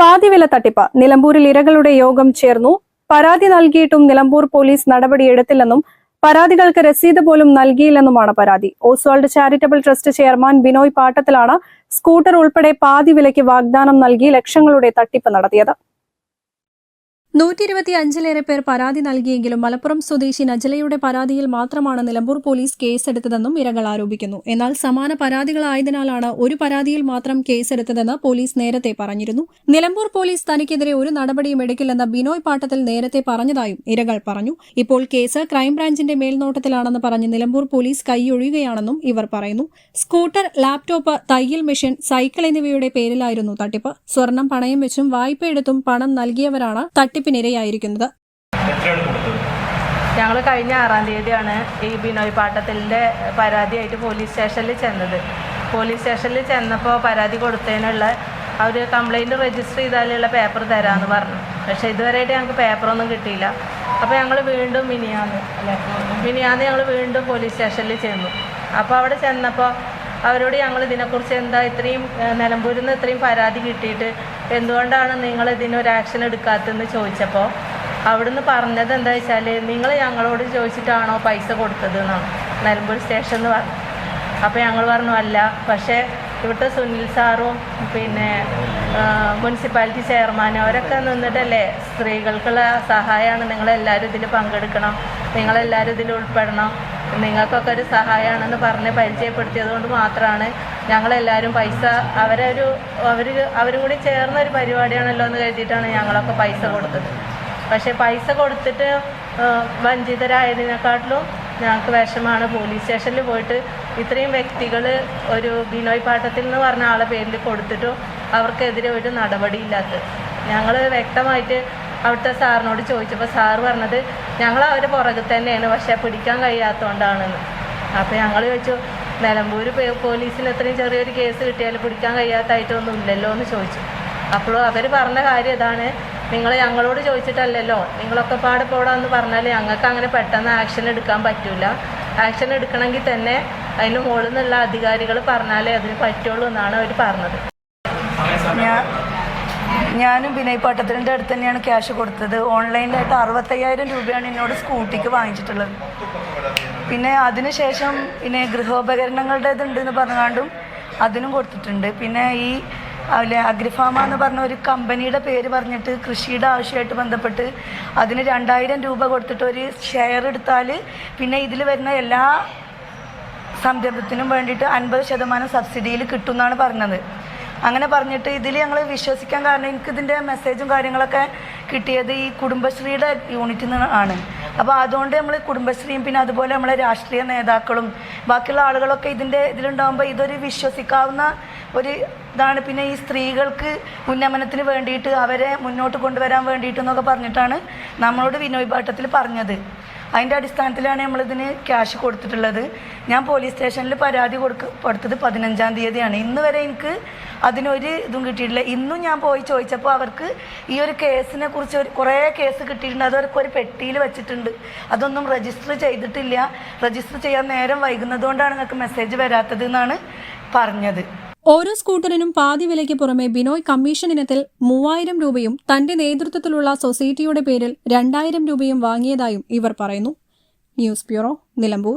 പാതിവില തട്ടിപ്പ്. നിലമ്പൂരിൽ ഇരകളുടെ യോഗം ചേർന്നു. പരാതി നൽകിയിട്ടും നിലമ്പൂർ പോലീസ് നടപടിയെടുത്തില്ലെന്നും പരാതികൾക്ക് രസീത് പോലും നൽകിയില്ലെന്നുമാണ് പരാതി. Oswald charitable trust chairman Binoy പാട്ടത്തിലാണ് scooter ഉൾപ്പെടെ പാതി വിലയ്ക്ക് വാഗ്ദാനം നൽകി ലക്ഷങ്ങളുടെ തട്ടിപ്പ് നടത്തിയത്. നൂറ്റി ഇരുപത്തി അഞ്ചിലേറെ പേർ പരാതി നൽകിയെങ്കിലും മലപ്പുറം സ്വദേശി നജലയുടെ പരാതിയിൽ മാത്രമാണ് നിലമ്പൂർ പോലീസ് കേസെടുത്തതെന്നും ഇരകൾ ആരോപിക്കുന്നു. എന്നാൽ സമാന പരാതികളായതിനാലാണ് ഒരു പരാതിയിൽ മാത്രം കേസെടുത്തതെന്ന് പോലീസ് നേരത്തെ പറഞ്ഞിരുന്നു. നിലമ്പൂർ പോലീസ് തനിക്കെതിരെ ഒരു നടപടിയും എടുക്കില്ലെന്ന് ബിനോയ് പാട്ടത്തിൽ നേരത്തെ പറഞ്ഞതായും ഇരകൾ പറഞ്ഞു. ഇപ്പോൾ കേസ് ക്രൈംബ്രാഞ്ചിന്റെ മേൽനോട്ടത്തിലാണെന്ന് പറഞ്ഞ് നിലമ്പൂർ പോലീസ് കൈയൊഴിയുകയാണെന്നും ഇവർ പറയുന്നു. സ്കൂട്ടർ ലാപ്ടോപ്പ് തയ്യൽ മെഷീൻ സൈക്കിൾ എന്നിവയുടെ പേരിലായിരുന്നു തട്ടിപ്പ്. സ്വർണം പണയം വെച്ചും വായ്പയെടുത്തും പണം നൽകിയവരാണ് തട്ടിപ്പിനിരയായിരിക്കുന്നത് എത്രയാണ് ഞങ്ങൾ കഴിഞ്ഞ ആറാം തീയതിയാണ് ഈ ബിനോയ് പാട്ടത്തിലിന്റെ പരാതിയായിട്ട് പോലീസ് സ്റ്റേഷനിൽ ചെന്നത്. പോലീസ് സ്റ്റേഷനിൽ ചെന്നപ്പോൾ പരാതി കൊടുത്തതിനുള്ള അവർ കംപ്ലൈന്റ് രജിസ്റ്റർ ചെയ്താലുള്ള പേപ്പർ തരാമെന്ന് പറഞ്ഞു. പക്ഷേ ഇതുവരെയായിട്ട് ഞങ്ങൾക്ക് പേപ്പറൊന്നും കിട്ടിയില്ല. അപ്പോൾ ഞങ്ങൾ വീണ്ടും മിനിയാന്ന് അല്ലേ? മിനിയാന്ന് ഞങ്ങൾ വീണ്ടും പോലീസ് സ്റ്റേഷനിൽ ചെന്നു. അപ്പോൾ അവിടെ ചെന്നപ്പോൾ അവരോട് ഞങ്ങൾ ഇതിനെക്കുറിച്ച് എന്താ ഇത്രയും നിലമ്പൂരിൽ നിന്ന് ഇത്രയും പരാതി കിട്ടിയിട്ട് എന്തുകൊണ്ടാണ് നിങ്ങൾ ഇതിനൊരു ആക്ഷൻ എടുക്കാത്തതെന്ന് ചോദിച്ചപ്പോൾ അവിടുന്ന് പറഞ്ഞത് എന്താ വെച്ചാൽ നിങ്ങൾ ഞങ്ങളോട് ചോദിച്ചിട്ടാണോ പൈസ കൊടുത്തത് എന്നാണ് നിലമ്പൂർ സ്റ്റേഷൻ എന്ന് പറഞ്ഞു അപ്പോൾ ഞങ്ങൾ പറഞ്ഞു അല്ല. പക്ഷേ ഇവിടുത്തെ സുനിൽ സാറും പിന്നെ മുനിസിപ്പാലിറ്റി ചെയർമാനും അവരൊക്കെ നിന്നിട്ടല്ലേ സ്ത്രീകൾക്കുള്ള സഹായമാണ് നിങ്ങളെല്ലാവരും ഇതിൽ പങ്കെടുക്കണം. നിങ്ങളെല്ലാവരും ഇതിൽ ഉൾപ്പെടണം. നിങ്ങൾക്കൊക്കെ ഒരു സഹായമാണെന്ന് പറഞ്ഞ് പരിചയപ്പെടുത്തിയത് കൊണ്ട് മാത്രമാണ് ഞങ്ങളെല്ലാവരും പൈസ അവരൊരു അവർ അവരും കൂടി ചേർന്ന ഒരു പരിപാടിയാണല്ലോ എന്ന് കരുതിയിട്ടാണ് ഞങ്ങളൊക്കെ പൈസ കൊടുത്തത്. പക്ഷേ പൈസ കൊടുത്തിട്ട് വഞ്ചിതരായതിനെക്കാട്ടിലും ഞങ്ങൾക്ക് വിഷമാണ് പോലീസ് സ്റ്റേഷനിൽ പോയിട്ട് ഇത്രയും വ്യക്തികൾ ഒരു ബിനോയ് പാട്ടത്തിൽ എന്ന് പറഞ്ഞ ആളെ പേരിൽ കൊടുത്തിട്ടും അവർക്കെതിരെ ഒരു നടപടിയില്ലാത്തത്. ഞങ്ങൾ വ്യക്തമായിട്ട് അവിടുത്തെ സാറിനോട് ചോദിച്ചപ്പോൾ സാറ് പറഞ്ഞത് ഞങ്ങൾ അവരുടെ പുറകിൽ തന്നെയാണ് പക്ഷേ പിടിക്കാൻ കഴിയാത്തതുകൊണ്ടാണെന്ന് അപ്പോൾ ഞങ്ങൾ ചോദിച്ചു നിലമ്പൂർ പോലീസിന് ഇത്രയും ചെറിയൊരു കേസ് കിട്ടിയാൽ പിടിക്കാൻ കഴിയാത്തായിട്ടൊന്നും ഇല്ലല്ലോ എന്ന് ചോദിച്ചു. അപ്പോൾ അവർ പറഞ്ഞ കാര്യം ഇതാണ്. നിങ്ങൾ ഞങ്ങളോട് ചോദിച്ചിട്ടല്ലല്ലോ നിങ്ങളൊക്കെ പാടെ പോടാന്ന് പറഞ്ഞാൽ ഞങ്ങൾക്ക് അങ്ങനെ പെട്ടെന്ന് ആക്ഷൻ എടുക്കാൻ പറ്റില്ല ആക്ഷൻ എടുക്കണമെങ്കിൽ തന്നെ അതിന് മുകളിൽ നിന്നുള്ള അധികാരികൾ പറഞ്ഞാലേ അതിന് പറ്റുള്ളൂ എന്നാണ് അവർ പറഞ്ഞത്. ഞാനും വിനയ് പാട്ടത്തിന്റെ അടുത്ത് തന്നെയാണ് ക്യാഷ് കൊടുത്തത്. ഓൺലൈനിലായിട്ട് അറുപത്തയ്യായിരം രൂപയാണ് എന്നോട് സ്കൂട്ടിക്ക് വാങ്ങിച്ചിട്ടുള്ളത്. പിന്നെ അതിനുശേഷം പിന്നെ ഗൃഹോപകരണങ്ങളുടെ ഇതുണ്ടെന്ന് പറഞ്ഞാണ്ടും അതിനും കൊടുത്തിട്ടുണ്ട്. പിന്നെ ഈ അല്ലെ അഗ്രിഫാമ എന്ന് പറഞ്ഞ ഒരു കമ്പനിയുടെ പേര് പറഞ്ഞിട്ട് കൃഷിയുടെ ആവശ്യമായിട്ട് ബന്ധപ്പെട്ട് അതിന് രണ്ടായിരം രൂപ കൊടുത്തിട്ട് ഒരു ഷെയർ എടുത്താൽ പിന്നെ ഇതിൽ വരുന്ന എല്ലാ സംരംഭത്തിനും വേണ്ടിയിട്ട് അൻപത് ശതമാനം സബ്സിഡിയിൽ കിട്ടും എന്നാണ് പറഞ്ഞത്. അങ്ങനെ പറഞ്ഞിട്ട് ഇതിൽ ഞങ്ങൾ വിശ്വസിക്കാൻ കാരണം എനിക്ക് ഇതിന്റെ മെസ്സേജും കാര്യങ്ങളൊക്കെ കിട്ടിയത് ഈ കുടുംബശ്രീയുടെ യൂണിറ്റിൽ നിന്ന് ആണ്. അപ്പോൾ അതുകൊണ്ട് നമ്മൾ കുടുംബശ്രീയും പിന്നെ അതുപോലെ നമ്മളെ രാഷ്ട്രീയ നേതാക്കളും ബാക്കിയുള്ള ആളുകളൊക്കെ ഇതിന്റെ ഇതിലുണ്ടാകുമ്പോൾ ഇതൊരു വിശ്വസിക്കാവുന്ന ഒരു ഇതാണ്. പിന്നെ ഈ സ്ത്രീകൾക്ക് ഉന്നമനത്തിന് വേണ്ടിയിട്ട് അവരെ മുന്നോട്ട് കൊണ്ടുവരാൻ വേണ്ടിയിട്ട് എന്നൊക്കെ പറഞ്ഞിട്ടാണ് നമ്മളോട് വിനോയ് ഭട്ടത്തിൽ പറഞ്ഞത്. അതിന്റെ അടിസ്ഥാനത്തിലാണ് നമ്മളിതിന് ക്യാഷ് കൊടുത്തിട്ടുള്ളത്. ഞാൻ പോലീസ് സ്റ്റേഷനിൽ പരാതി കൊടുക്ക കൊടുത്തത് പതിനഞ്ചാം തീയതിയാണ്. ഇന്ന് വരെ എനിക്ക് അതിനൊരു ഇതും കിട്ടിയിട്ടില്ല. ഇന്നും ഞാൻ പോയി ചോദിച്ചപ്പോൾ അവർക്ക് ഈ ഒരു കേസിനെ കുറിച്ച് ഒരു കുറേ കേസ് കിട്ടിയിട്ടുണ്ട്. അത് അവർക്ക് ഒരു പെട്ടിയിൽ വെച്ചിട്ടുണ്ട്. അതൊന്നും രജിസ്റ്റർ ചെയ്തിട്ടില്ല. രജിസ്റ്റർ ചെയ്യാൻ നേരം വൈകുന്നതുകൊണ്ടാണ് നിങ്ങൾക്ക് മെസ്സേജ് വരാത്തത് എന്നാണ് പറഞ്ഞത്. ഓരോ സ്കൂട്ടറിനും പാതി വിലയ്ക്ക് പുറമെ ബിനോയ് കമ്മീഷൻ ഇനത്തിൽ മൂവായിരം രൂപയും തന്റെ നേതൃത്വത്തിലുള്ള സൊസൈറ്റിയുടെ പേരിൽ രണ്ടായിരം രൂപയും വാങ്ങിയതായും ഇവർ പറയുന്നു. News bureau Nilambur.